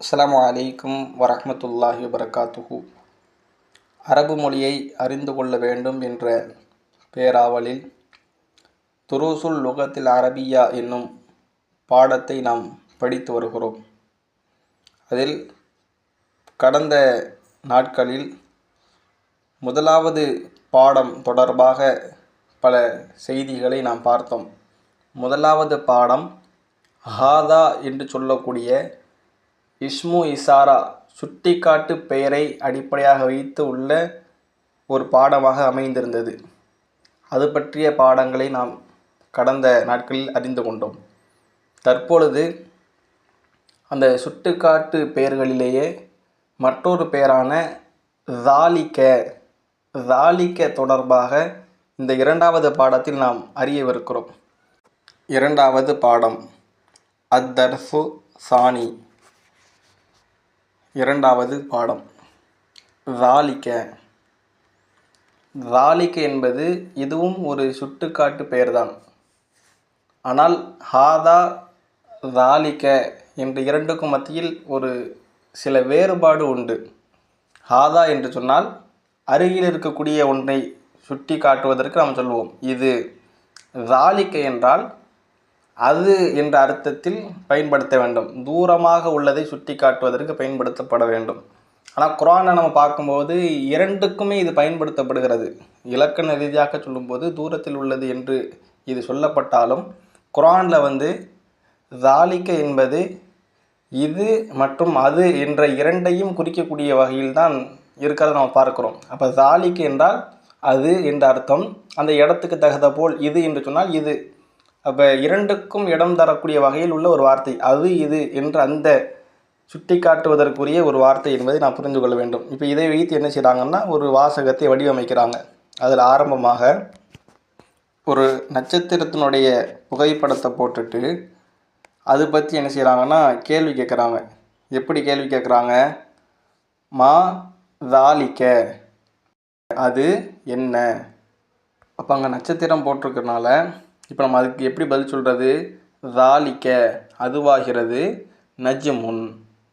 அஸ்லாம் வலைக்கும் வரமத்துல்லாஹி வரகாத்துஹு அரபு மொழியை அறிந்து கொள்ள வேண்டும் என்ற பேராவலில் துருசுல் லுகத்தில் அரபியா என்னும் பாடத்தை நாம் படித்து வருகிறோம். அதில் கடந்த நாட்களில் முதலாவது பாடம் தொடர்பாக பல செய்திகளை நாம் பார்த்தோம். முதலாவது பாடம் ஹாதா என்று சொல்லக்கூடிய இஸ்மு இசாரா சுட்டிக்காட்டு பெயரை அடிப்படையாக வைத்து உள்ள ஒரு பாடமாக அமைந்திருந்தது. அது பற்றிய பாடங்களை நாம் கடந்த நாட்களில் அறிந்து கொண்டோம். தற்பொழுது அந்த சுட்டுக்காட்டு பெயர்களிலேயே மற்றொரு பெயரான தாலிக்க தாலிக்க தொடர்பாக இந்த இரண்டாவது பாடத்தில் நாம் அறியவிருக்கிறோம். இரண்டாவது பாடம் அத்தர்ஃபு சானி இரண்டாவது பாடம். ராலிக்க ராலிக்க என்பது இதுவும் ஒரு சுட்டுக்காட்டு பெயர்தான். ஆனால் ஹாதா ராலிக்க என்ற இரண்டுக்கும் மத்தியில் ஒரு சில வேறுபாடு உண்டு. ஹாதா என்று சொன்னால் அருகில் இருக்கக்கூடிய ஒன்றை சுட்டி காட்டுவதற்கு நாம் சொல்வோம். இது ராலிக்க என்றால் அது என்ற அர்த்தத்தில் பயன்படுத்த வேண்டும். தூரமாக உள்ளதை சுட்டி காட்டுவதற்கு பயன்படுத்தப்பட வேண்டும். ஆனால் குரானை நம்ம பார்க்கும்போது இரண்டுக்குமே இது பயன்படுத்தப்படுகிறது. இலக்கண ரீதியாக சொல்லும்போது தூரத்தில் உள்ளது என்று இது சொல்லப்பட்டாலும் குரானில் வந்து தாலிக்க என்பது இது மற்றும் அது என்ற இரண்டையும் குறிக்கக்கூடிய வகையில் தான் இருக்கிறத நம்ம பார்க்குறோம். அப்போ தாலிக்கு என்றால் அது என்ற அர்த்தம். அந்த இடத்துக்கு தகுந்த போல் இது என்று சொன்னால் இது. அப்போ இரண்டுக்கும் இடம் தரக்கூடிய வகையில் உள்ள ஒரு வார்த்தை. அது இது என்று அந்த சுட்டி காட்டுவதற்குரிய ஒரு வார்த்தை என்பதை நான் புரிந்து கொள்ள வேண்டும். இப்போ இதை வைத்து என்ன செய்கிறாங்கன்னா ஒரு வாசகத்தை வடிவமைக்கிறாங்க. அதில் ஆரம்பமாக ஒரு நட்சத்திரத்தினுடைய புகைப்படத்தை போட்டுட்டு அது பற்றி என்ன செய்கிறாங்கன்னா கேள்வி கேட்குறாங்க எப்படி கேள்வி கேட்குறாங்க மா தாலிக்க அது என்ன? அப்போ அங்கே நட்சத்திரம் போட்டிருக்கறனால இப்போ நம்ம அதுக்கு எப்படி பதில் சொல்கிறது தாலிக்க அதுவாகிறது நஜ்முன்.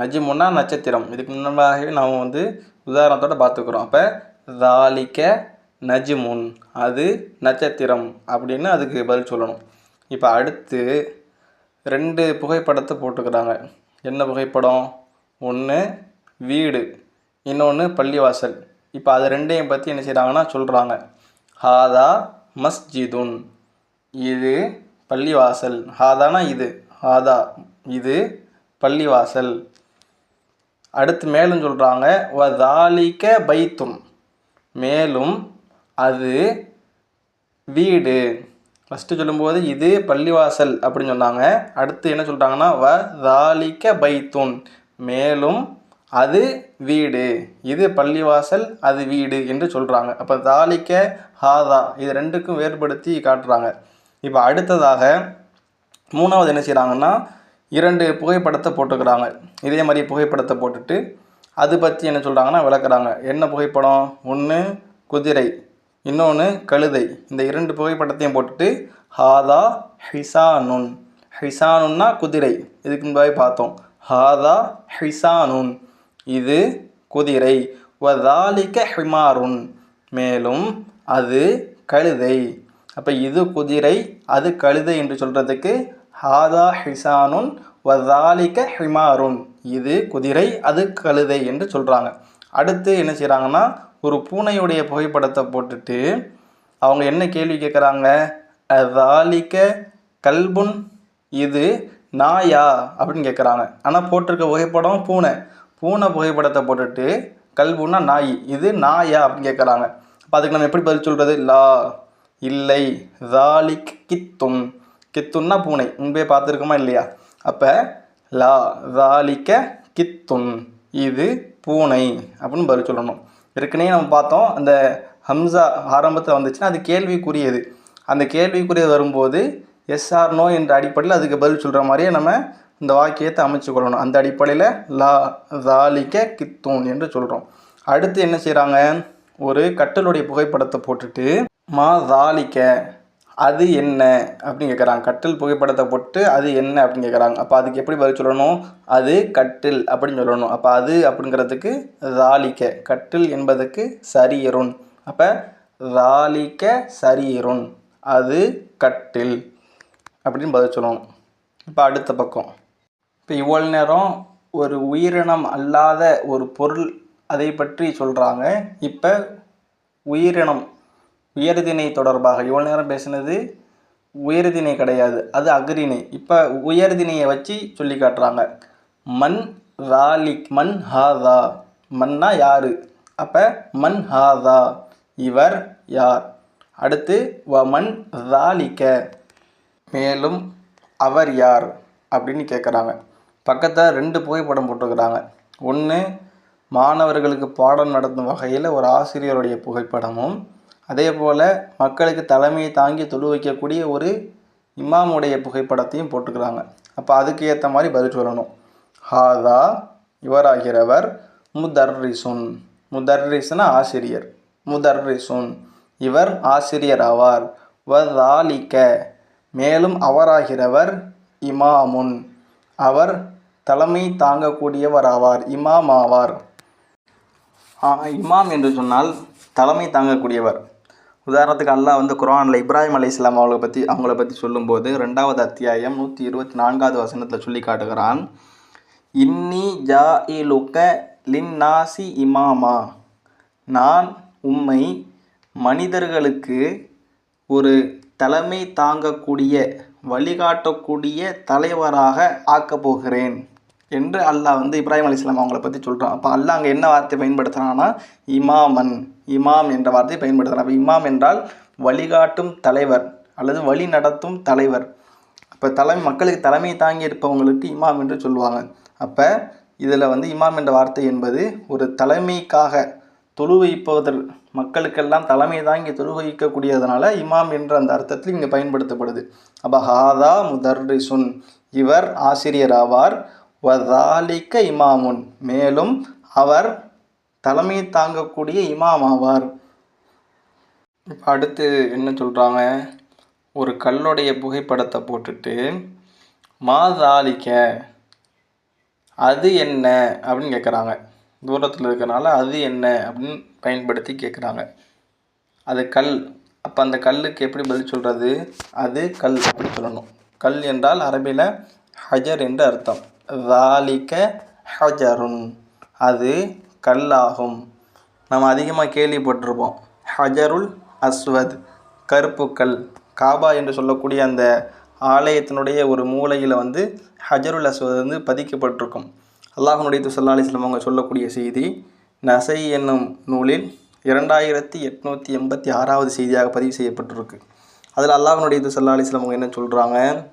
நஜ்முன்னா நட்சத்திரம். இதுக்கு முன்னாகவே நாம் வந்து உதாரணத்தோடு பார்த்துக்கிறோம். அப்போ தாலிக்க நஜ்முன். அது நட்சத்திரம் அப்படின்னு அதுக்கு பதில் சொல்லணும். இப்போ அடுத்து ரெண்டு புகைப்படத்தை போட்டுக்கிறாங்க. என்ன புகைப்படம்? ஒன்று வீடு இன்னொன்று பள்ளிவாசல். இப்போ அது ரெண்டையும் பற்றி என்ன செய்கிறாங்கன்னா சொல்கிறாங்க ஹாதா மஸ்ஜிதுன். இது பள்ளிவாசல். ஹாதானா இது. ஹாதா. இது பள்ளிவாசல். அடுத்து மேலும் சொல்கிறாங்க வ தாலிக்க பைத்தும். மேலும் அது வீடு. ஃபஸ்ட்டு சொல்லும்போது இது பள்ளிவாசல் அப்படின்னு சொன்னாங்க. அடுத்து என்ன சொல்கிறாங்கன்னா வ தாலிக்க பைத்துன். மேலும் அது வீடு. இது பள்ளிவாசல் அது வீடு என்று சொல்கிறாங்க அப்போ தாலிக்க ஹாதா இது ரெண்டுக்கும் வேறுபடுத்தி காட்டுறாங்க. இப்போ அடுத்ததாக மூணாவது என்ன செய்கிறாங்கன்னா இரண்டு புகைப்படத்தை போட்டுக்கிறாங்க. இதே மாதிரி புகைப்படத்தை போட்டுட்டு அது பற்றி என்ன சொல்கிறாங்கன்னா விளக்குறாங்க. என்ன புகைப்படம்? ஒன்று குதிரை. இன்னொன்று கழுதை. இந்த இரண்டு புகைப்படத்தையும் போட்டுட்டு ஹாதா ஹிசானுன். ஹிசானுன்னா குதிரை. இதுக்கு முன்பாக பார்த்தோம். ஹாதா ஹிசானுன். இது குதிரை. வதாலிக்க ஹிமாருன். மேலும் அது கழுதை. அப்போ இது குதிரை அது கழுதை என்று சொல்கிறதுக்கு ஹாதா ஹிசானுன் வதாலிக்க ஹிமாருன். இது குதிரை அது கழுதை என்று சொல்கிறாங்க அடுத்து என்ன செய்கிறாங்கன்னா ஒரு பூனையுடைய புகைப்படத்தை போட்டுட்டு அவங்க என்ன கேள்வி கேட்குறாங்க அதாலிக்க கல்புன் இது நாயா அப்படின்னு கேட்குறாங்க ஆனால் போட்டிருக்க புகைப்படம் பூனை. பூனை புகைப்படத்தை போட்டுட்டு கல்புன்னா நாய் இது நாயா அப்படின்னு கேட்குறாங்க அப்போ அதுக்கு நம்ம எப்படி பதில் சொல்கிறது லா. இல்லை தாலிக் கித்துன் கித்துன்னா பூனை. முன்பே பார்த்துருக்கோமா இல்லையா? அப்போ லா தாலிக்க கித்துன் இது பூனை அப்படின்னு பதில் சொல்லணும். ஏற்கனவே நம்ம பார்த்தோம் அந்த ஹம்சா ஆரம்பத்தில் வந்துச்சுன்னா அது கேள்விக்குரியது. அந்த கேள்விக்குரியது வரும்போது எஸ்ஆர் நோ என்ற அடிப்படையில் அதுக்கு பதில் சொல்கிற மாதிரியே நம்ம இந்த வாக்கியத்தை அமைச்சு கொள்ளணும். அந்த அடிப்படையில் லா தாலிக்க கித்தூன் என்று சொல்கிறோம் அடுத்து என்ன செய்கிறாங்க ஒரு கட்டலுடைய புகைப்படத்தை போட்டுட்டு மா தாலிக்க அது என்ன? அப்படின்னு கேட்குறாங்க கட்டில் புகைப்படத்தை போட்டு அது என்ன அப்படின்னு கேட்குறாங்க அப்போ அதுக்கு எப்படி பதில் சொல்லணும்? அது கட்டில் அப்படின்னு சொல்லணும். அப்போ அது அப்படிங்கிறதுக்கு ராலிக்க கட்டில் என்பதுக்கு சரியருண். அப்போ ராலிக்க சரியருண். அது கட்டில் அப்படின்னு பதில் சொல்லணும். இப்போ அடுத்த பக்கம். இப்போ இவ்வளோ நேரம் ஒரு உயிரினம் அல்லாத ஒரு பொருள் அதை பற்றி சொல்கிறாங்க இப்போ உயிரினம் உயர்திணை தொடர்பாக இவ்வளோ நேரம் பேசினது உயர்திணை கிடையாது அது அக்ரிணை இப்போ உயர்திணையை வச்சு சொல்லி காட்டுறாங்க. மண் ராலிக் மண் ஹாதா. மன்னா யாரு? அப்போ மண் ஹாதா. இவர் யார்? அடுத்து வ மண் ராலிக்க மேலும் அவர் யார்? அப்படின்னு கேட்குறாங்க பக்கத்தில் ரெண்டு புகைப்படம் போட்டிருக்கிறாங்க. ஒன்று மாணவர்களுக்கு பாடம் நடத்தும் வகையில் ஒரு ஆசிரியருடைய புகைப்படமும் அதே போல் மக்களுக்கு தலைமையை தாங்கி தொழு வைக்கக்கூடிய ஒரு இமாமுடைய புகைப்படத்தையும் போட்டுக்கிறாங்க அப்போ அதுக்கு ஏற்ற மாதிரி பதில் சொல்லணும். ஹாதா இவராகிறவர் முதர்ரிசுன். முதர்ரிசுனா ஆசிரியர். முதர்ரிசுன். இவர் ஆசிரியர் ஆவார் வதாலிக்க மேலும் அவராகிறவர் இமாமுன். அவர் தலைமை தாங்கக்கூடியவர் ஆவார் இமாம் ஆவார் இமாம் என்று சொன்னால் தலைமை தாங்கக்கூடியவர். உதாரணத்துக்கு அல்லாஹ் வந்து குரானில் இப்ராஹிம் அலி இஸ்லாம் அவங்கள பற்றி அவங்கள பற்றி சொல்லும்போது ரெண்டாவது அத்தியாயம் நூற்றி இருபத்தி நான்காவது வசனத்தில் சொல்லி காட்டுகிறான். இன்னி ஜா இலுக்க லின்னாசி இமாமா. நான் உம்மை மனிதர்களுக்கு ஒரு தலைமை தாங்கக்கூடிய வழிகாட்டக்கூடிய தலைவராக ஆக்கப் போகிறேன். என்று அல்லாஹ் வந்து இப்ராஹிம் அலிஸ்லாம் அவங்கள பற்றி சொல்கிறான் அப்போ அல்லாஹ் அங்கே என்ன வார்த்தை பயன்படுத்துகிறான்னா இமாமன் இமாம் என்ற வார்த்தையை பயன்படுத்துகிறான் அப்போ இமாம் என்றால் வழிகாட்டும் தலைவர் அல்லது வழி நடத்தும் தலைவர். அப்போ தலைமை மக்களுக்கு தலைமை தாங்கி இருப்பவங்களுக்கு இமாம் என்று சொல்லுவாங்க. அப்போ இதில் வந்து இமாம் என்ற வார்த்தை என்பது ஒரு தலைமைக்காக தொழுவைப்பதற் மக்களுக்கெல்லாம் தலைமை தாங்கி தொழுவைக்கக்கூடியதுனால இமாம் என்ற அந்த அர்த்தத்தில் இங்கே பயன்படுத்தப்படுது. அப்போ ஹாதா முதர்ரிசுன். இவர் ஆசிரியர் ஆவார். வதாலிக்க இமாமுன். மேலும் அவர் தலைமை தாங்கக்கூடிய இமாம் ஆவார் இப்போ அடுத்து என்ன சொல்கிறாங்க ஒரு கல்லுடைய புகைப்படத்தை போட்டுட்டு மாதாலிக்க அது என்ன? அப்படின்னு கேட்குறாங்க தூரத்தில் இருக்கிறனால அது என்ன? அப்படின்னு பயன்படுத்தி கேட்குறாங்க அது கல். அப்போ அந்த கல்லுக்கு எப்படி பதில் சொல்கிறது அது கல் அப்படின்னு சொல்லணும். கல் என்றால் அரபியில் ஹஜர் என்று அர்த்தம். ராலிக்க ஹஜருன் அது கல்லாகும். நம்ம அதிகமாக கேள்விப்பட்டிருப்போம். ஹஜருல் அஸ்வத் கருப்பு கல் காபா என்று சொல்லக்கூடிய அந்த ஆலயத்தினுடைய ஒரு மூலையில் வந்து ஹஜருல் அஸ்வத் வந்து பதிக்கப்பட்டிருக்கும். அல்லாஹனுடைய துசல்லா அலிஸ்லாம் அவங்க சொல்லக்கூடிய செய்தி நசை என்னும் நூலில் இரண்டாயிரத்தி எட்நூற்றி எண்பத்தி ஆறாவது செய்தியாக பதிவு செய்யப்பட்டிருக்கு. அதில் அல்லாஹனுடைய துசல்லா அலிஸ்லாம் அவங்க என்ன சொல்கிறாங்க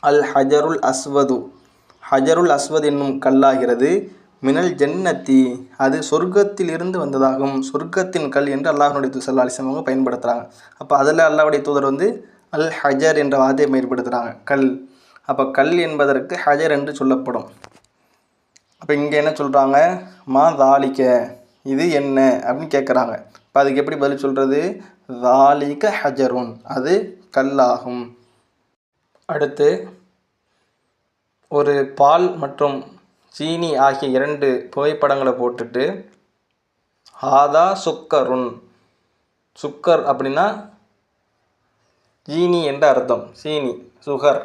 அல் ஹஜருல் அஸ்வது. ஹஜருல் அஸ்வத் என்னும் கல்லாகிறது. மினல் ஜன்னத்தி அது சொர்க்கத்திலிருந்து வந்ததாகும். சொர்க்கத்தின் கல் என்று அல்லாஹனுடைய தூதர் சல்லா அவங்க பயன்படுத்துகிறாங்க அப்போ அதில் அல்லாஹுடைய தூதர் வந்து அல் ஹஜர் என்ற வார்த்தையை பயன்படுத்துகிறாங்க கல். அப்போ கல் என்பதற்கு ஹஜர் என்று சொல்லப்படும். அப்போ இங்கே என்ன சொல்கிறாங்க மா தாலிக்க இது என்ன அப்படின்னு கேட்குறாங்க இப்போ அதுக்கு எப்படி பதில் சொல்கிறது தாலிக்க ஹஜருன் அது கல்லாகும். அடுத்து ஒரு பால் மற்றும் சீனி ஆகிய இரண்டு புகைப்படங்களை போட்டுட்டு ஹாதா சுக்கருன். சுக்கர் அப்படின்னா சீனி என்ற அர்த்தம். சீனி சுகர்.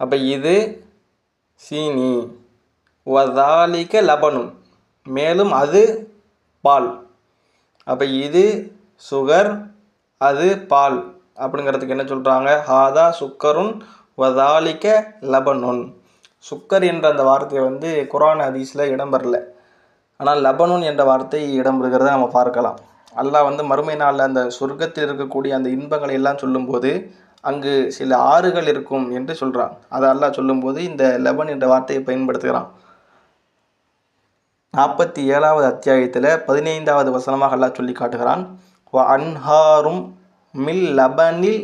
அப்போ இது சீனி. வதாலிக்க லபனுன் மேலும் அது பால். அப்போ இது சுகர் அது பால். அப்படிங்கிறதுக்கு என்ன சொல்கிறாங்க ஹாதா சுக்கருன் வதாலிக்க லபனுன். சுக்கர் என்ற அந்த வார்த்தை வந்து குரான் ஹதீஸில் இடம்பெறல. ஆனால் லபனுன் என்ற வார்த்தை இடம்பெறுகிறத நம்ம பார்க்கலாம். அல்லாஹ் வந்து மறுமை நாளில் அந்த சொர்க்கத்தில் இருக்கக்கூடிய அந்த இன்பங்களை எல்லாம் சொல்லும்போது அங்கு சில ஆறுகள் இருக்கும் என்று சொல்கிறான் அதை அல்லாஹ் சொல்லும்போது இந்த லெபன் என்ற வார்த்தையை பயன்படுத்துகிறான். நாற்பத்தி ஏழாவது அத்தியாயத்தில் பதினைந்தாவது வசனமாக அல்லாஹ் சொல்லி காட்டுகிறான். வ அன்ஹாரும் மில் லபனில்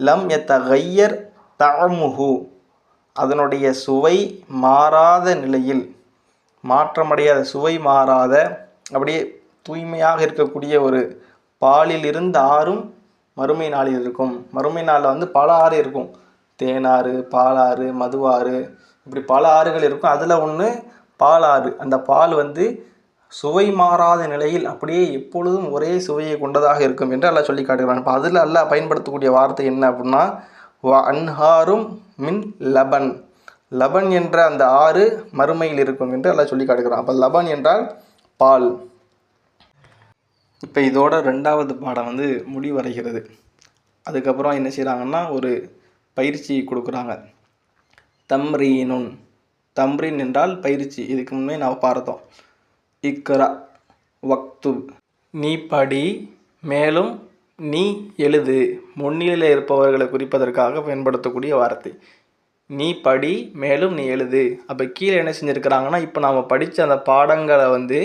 லம் எத்த கையர் தமுஹு அதனுடைய சுவை மாறாத நிலையில் மாற்றமடையாத சுவை மாறாத அப்படியே தூய்மையாக இருக்கக்கூடிய ஒரு பாலில் இருந்து ஆறும் மறுமை நாளில் இருக்கும். மறுமை நாளில் வந்து பல ஆறு இருக்கும். தேனாறு பாலாறு மதுவாறு இப்படி பல ஆறுகள் இருக்கும். அதில் ஒன்று பாலாறு. அந்த பால் வந்து சுவை மாறாத நிலையில் அப்படியே எப்பொழுதும் ஒரே சுவையை கொண்டதாக இருக்கும் என்று அல்லாஹ் சொல்லி காட்டுகிறான். இப்போ அதில் அல்லாஹ் பயன்படுத்தக்கூடிய வார்த்தை என்ன அப்படின்னா வ அன்ஹாரும் மின் லபன். லபன் என்ற அந்த ஆறு மறுமையில் இருக்கும் என்று எல்லாம் சொல்லி காட்டுகிறான். அப்போ லபன் என்றால் பால். இப்போ இதோட ரெண்டாவது பாடம் வந்து முடிவடைகிறது. அதுக்கப்புறம் என்ன செய்கிறாங்கன்னா ஒரு பயிற்சி கொடுக்குறாங்க. தம்ரீனுன். தம்ரீன் என்றால் பயிற்சி. இதுக்கு முன்னே நான் பார்த்தோம். இக்ரா வக்து நீ படி மேலும் நீ எழுது. முன்னிலையில் இருப்பவர்களை குறிப்பதற்காக பயன்படுத்தக்கூடிய வார்த்தை. நீ படி மேலும் நீ எழுது. அப்போ கீழே என்ன செஞ்சுருக்கிறாங்கன்னா இப்போ நாம் படித்த அந்த பாடங்களை வந்து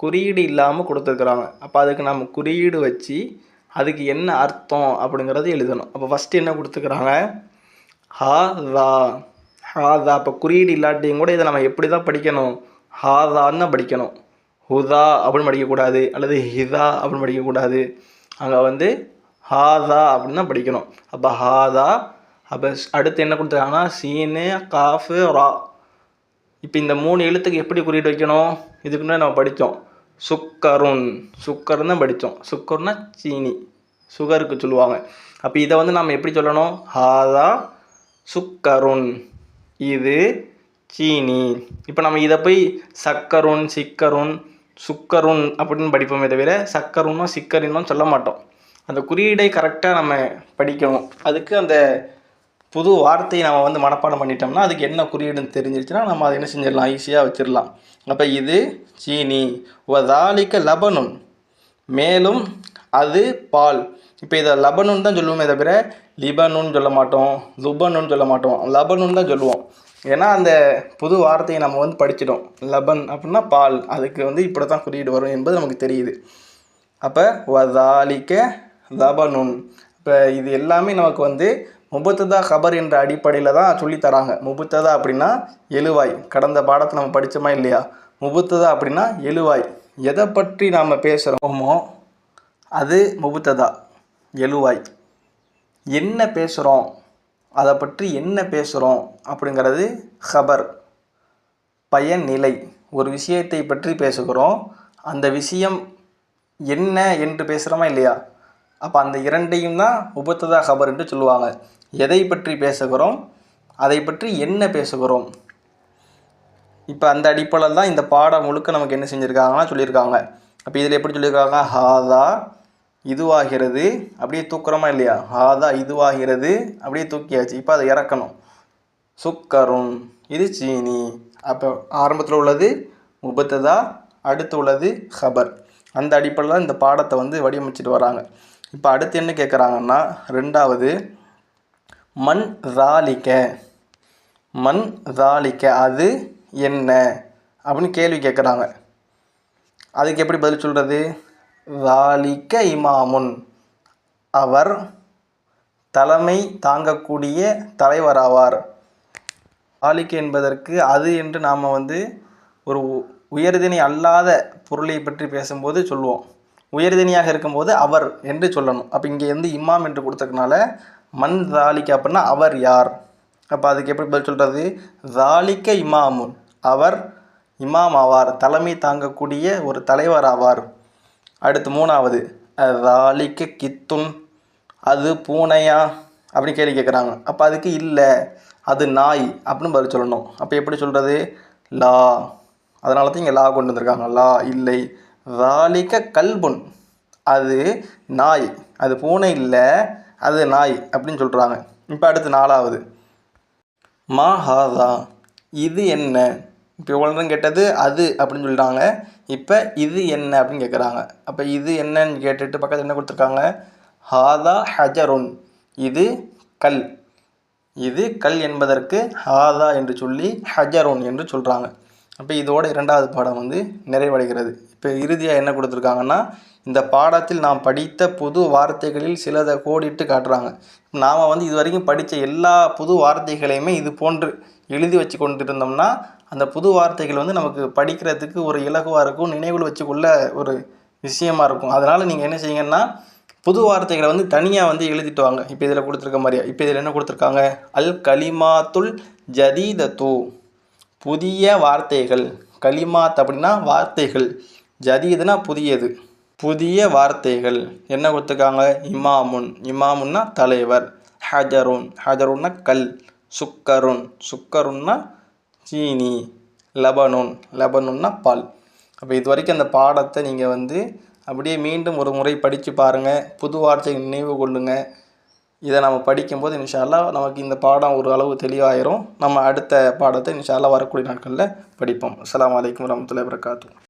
குறியீடு இல்லாமல் கொடுத்துருக்குறாங்க. அப்போ அதுக்கு நம்ம குறியீடு வச்சு அதுக்கு என்ன அர்த்தம் அப்படிங்கிறது எழுதணும். அப்போ ஃபஸ்ட்டு என்ன கொடுத்துருக்குறாங்க ஹாதா ஹாதா அப்போ குறியீடு இல்லாட்டியும் கூட இதை நம்ம எப்படி தான் படிக்கணும் ஹாதான்னு தான் படிக்கணும். ஹுதா அப்படின்னு படிக்கக்கூடாது. அல்லது ஹிதா அப்படின்னு படிக்கக்கூடாது. அங்கே வந்து ஹாதா அப்படின்னு தான் படிக்கணும். அப்போ ஹாதா அப்போ அடுத்து என்ன கொடுத்துருக்காங்கன்னா சீனு காஃபு ரா. இப்போ இந்த மூணு எழுத்துக்கு எப்படி குறியீடு வைக்கணும்? இதுக்கு முன்னாடி நம்ம படித்தோம். சுக்கருன். சுக்கர்னு தான் படித்தோம். சுக்கர்னா சீனி. சுகருக்கு சொல்லுவாங்க. அப்போ இதை வந்து நம்ம எப்படி சொல்லணும்? ஹாதா சுக்கருன். இது சீனி. இப்போ நம்ம இதை போய் சக்கருன் சிக்கருன் சுக்கருன் அப்படின்னு படிப்போமே தவிர சக்கருன்னும் சிக்கரின்னும் சொல்ல மாட்டோம். அந்த குறியீடை கரெக்டாக நம்ம படிக்கணும். அதுக்கு அந்த புது வார்த்தையை நம்ம வந்து மனப்பாடம் பண்ணிட்டோம்னா அதுக்கு என்ன குறியீடுன்னு தெரிஞ்சிருச்சுன்னா நம்ம அதை என்ன செஞ்சிடலாம்? ஈஸியாக வச்சிடலாம். அப்போ இது சீனி. வதாலிக்க லபனும் மேலும் அது பால். இப்போ இதை லபனுன்னு தான் சொல்லுவோமே தவிர லிபனுன்னு சொல்ல மாட்டோம். லுபனுன்னு சொல்ல மாட்டோம். லபனுன்னு தான் சொல்லுவோம். ஏன்னா அந்த புது வார்த்தையை நம்ம வந்து படிச்சிட்டோம். லபன் அப்படின்னா பால். அதுக்கு வந்து இப்படி தான் குறியீடு வரும் என்பது நமக்கு தெரியுது. அப்போ வதாலிக்க லபனுன். இப்போ இது எல்லாமே நமக்கு வந்து முபத்ததா கபர் என்ற அடிப்படையில் தான் சொல்லித் தராங்க. முபத்ததா அப்படின்னா எழுவாய். கடந்த பாடத்தை நம்ம படித்தோமா இல்லையா? முபுத்ததா அப்படின்னா எழுவாய். எதை பற்றி நாம் பேசுகிறோமோ அது முபுத்ததா. எழுவாய். என்ன பேசுகிறோம் அதை பற்றி என்ன பேசுகிறோம் அப்படிங்கிறது ஹபர் பயன்நிலை ஒரு விஷயத்தை பற்றி பேசுகிறோம். அந்த விஷயம் என்ன என்று பேசுகிறோமா இல்லையா? அப்போ அந்த இரண்டையும் தான் உபத்ததா ஹபர் என்று சொல்லுவாங்க. எதை பற்றி பேசுகிறோம்? அதை பற்றி என்ன பேசுகிறோம்? இப்போ அந்த அடிப்படையில் தான் இந்த பாடம் முழுக்க நமக்கு என்ன செஞ்சுருக்காங்கன்னா சொல்லியிருக்காங்க. அப்போ இதில் எப்படி சொல்லியிருக்காங்க? ஹாதா இதுவாகிறது அப்படியே தூக்குறோமா இல்லையா? ஹாதா இதுவாகிறது அப்படியே தூக்கியாச்சு. இப்போ அதை இறக்கணும். சுக்கரும் இது சீனி. அப்போ ஆரம்பத்தில் உள்ளது முபத்ததா அடுத்து உள்ளது ஹபர் அந்த அடிப்படையில் இந்த பாடத்தை வந்து வடிவமைச்சிட்டு வராங்க. இப்போ அடுத்து என்ன கேட்குறாங்கன்னா ரெண்டாவது மண் ராலிக்க மண் ராலிக்க அது என்ன? அப்படின்னு கேள்வி கேட்குறாங்க அதுக்கு எப்படி பதில் சொல்கிறது ராலிக்க இமாமுன். அவர் தலைமை தாங்கக்கூடிய தலைவராவார். வாலிக்க என்பதற்கு அது என்று நாம் வந்து ஒரு உ- அல்லாத பொருளை பற்றி பேசும்போது சொல்லுவோம் உயர்தினியாக இருக்கும்போது அவர் என்று சொல்லணும். அப்போ இங்கே வந்து இமாம் என்று கொடுத்ததுனால மண் தாலிக்க அப்படின்னா அவர் யார்? அப்போ அதுக்கு எப்படி பதில் சொல்கிறது தாலிக்க இமாமுன். அவர் இமாம் ஆவார். தலைமை தாங்கக்கூடிய ஒரு தலைவர் ஆவார் அடுத்து மூணாவது ராலிக்கு கித்துன் அது பூனையா? அப்படின்னு கேள்வி கேட்குறாங்க அப்போ அதுக்கு இல்லை அது நாய் அப்படின்னு பதில் சொல்லணும். அப்போ எப்படி சொல்கிறது லா. அதனால தான் இங்கே லா கொண்டு வந்திருக்காங்க. லா இல்லை. ராலிக்க கல்புன். அது நாய். அது பூனை இல்லை அது நாய் அப்படின்னு சொல்கிறாங்க இப்போ அடுத்து நாலாவது. மா ஹாதா. இது என்ன? இப்போ உலகம் கேட்டது அது அப்படின்னு சொல்லிட்டாங்க. இப்போ இது என்ன அப்படின்னு கேட்குறாங்க அப்போ இது என்னன்னு கேட்டுட்டு பக்கத்தில் என்ன கொடுத்துருக்காங்க? ஹாதா ஹஜருன். இது கல். இது கல் என்பதற்கு ஹாதா என்று சொல்லி ஹஜருன் என்று சொல்கிறாங்க அப்போ இதோட இரண்டாவது பாடம் வந்து நிறைவடைகிறது. இப்போ இறுதியாக என்ன கொடுத்துருக்காங்கன்னா இந்த பாடத்தில் நாம் படித்த புது வார்த்தைகளில் சிலதை கோடிட்டு காட்டுறாங்க. நாம் வந்து இது வரைக்கும் படித்த எல்லா புது வார்த்தைகளையுமே இது போன்று எழுதி வச்சு கொண்டு இருந்தோம்னா அந்த புது வார்த்தைகள் வந்து நமக்கு படிக்கிறதுக்கு ஒரு இலகுவாக இருக்கும் நினைவில் வச்சுக்கொள்ள ஒரு விஷயமா இருக்கும். அதனால் நீங்கள் என்ன செய்யுங்கன்னா புது வார்த்தைகளை வந்து தனியாக வந்து எழுதிட்டு வாங்க. இப்போ இதில் கொடுத்துருக்க மாதிரியா? இப்போ இதில் என்ன கொடுத்துருக்காங்க? அல் கலிமாத்துல் ஜதீதத்து. புதிய வார்த்தைகள். கலிமாத் அப்படின்னா வார்த்தைகள். ஜதீதுனா புதியது. புதிய வார்த்தைகள். என்ன கொடுத்துருக்காங்க? இமாமுன். இமாமுன்னா தலைவர். ஹஜருன். ஹஜருன்னா கல். சுக்கருன். சுக்கருன்னா சீனி லெபனோன் லெபனோன்னா பால். அப்போ இது வரைக்கும் அந்த பாடத்தை நீங்கள் வந்து அப்படியே மீண்டும் ஒரு முறை படித்து பாருங்கள் புது வார்த்தையை நினைவு கொள்ளுங்கள் இதை நம்ம படிக்கும்போது இன்ஷால்லா நமக்கு இந்த பாடம் ஒரு அளவு தெளிவாயிரும். நம்ம அடுத்த பாடத்தை இன்ஷால்லா வரக்கூடிய நாட்களில் படிப்போம். அஸ்லாம் வலைக்கம் வரமத்துல வரகாத்து